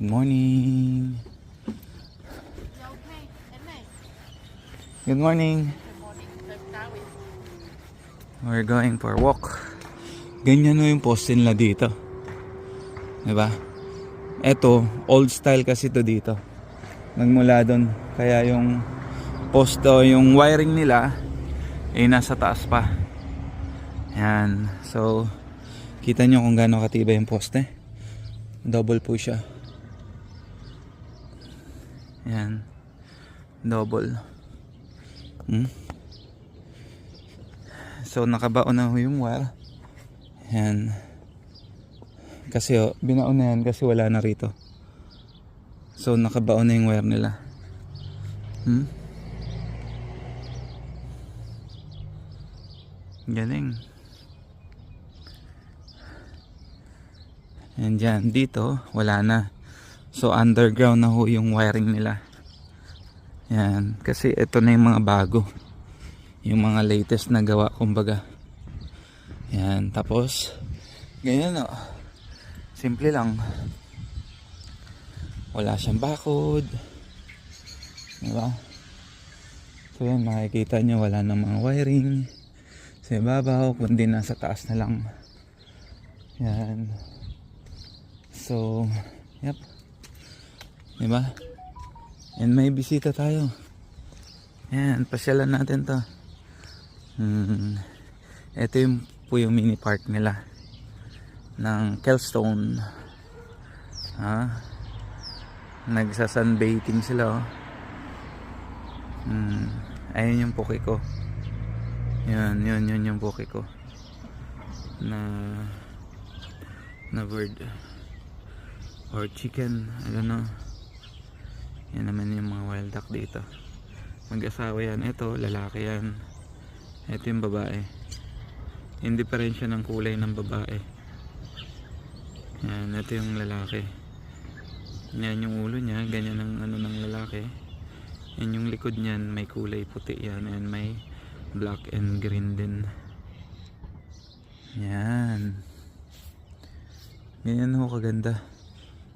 Good morning. Good morning. We're going for a walk. Ganyan no yung poste nila dito. Diba? Eto, old style kasi to dito. Nagmula doon. Kaya yung poste, o yung wiring nila, ay nasa taas pa. Yan. So, kita nyo kung gaano katibay yung poste. Double po siya. Yan. Double. Hmm? So, nakabaon na yung wire. Yan. Kasi oh, binaon na yan kasi wala na rito. So, nakabaon na yung wire nila. Hmm? Galing. And dyan, dito, wala na. So, underground na ho yung wiring nila. Yan. Kasi ito na yung mga bago. Yung mga latest na gawa, kumbaga. Yan. Tapos, ganyan o. Simple lang. Wala siyang bakod. Diba? So yan, makikita nyo, wala nang mga wiring. Sa ibabaw, kundi nasa taas na lang. Yan. So, yep. Diba? And may bisita tayo. Yan, pasyalan natin to. Hmm. Ito yung po yung mini park nila ng Kelstone. Ha? Nagsa-sunbathing sila oh. Hmm. Ayun yung poke ko. Yan, yun, yun yung poke ko. Na na bird or chicken, I don't know. Yan naman yung mga wild duck dito. Mag-asawa yan. Ito, lalaki yan. Ito yung babae. Yung diferensya ng kulay ng babae. Yan, ito yung lalaki. Yan yung ulo niya, ganyan ang ano ng lalaki. Yan yung likod niyan, may kulay puti yan and may black and green din. Yan. Ganyan ho kaganda.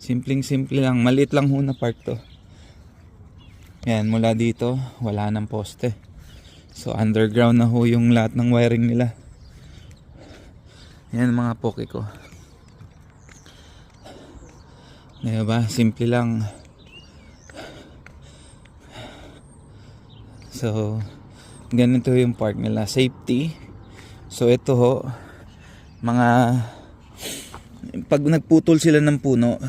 Simpleng simple lang, maliit lang ho na park to. Yan, mula dito, wala nang poste. So, underground na ho yung lahat ng wiring nila. Yan mga poke ko. Diba? Simple lang. So, ganito yung park nila. Safety. So, ito ho, mga pag nagputol sila ng puno,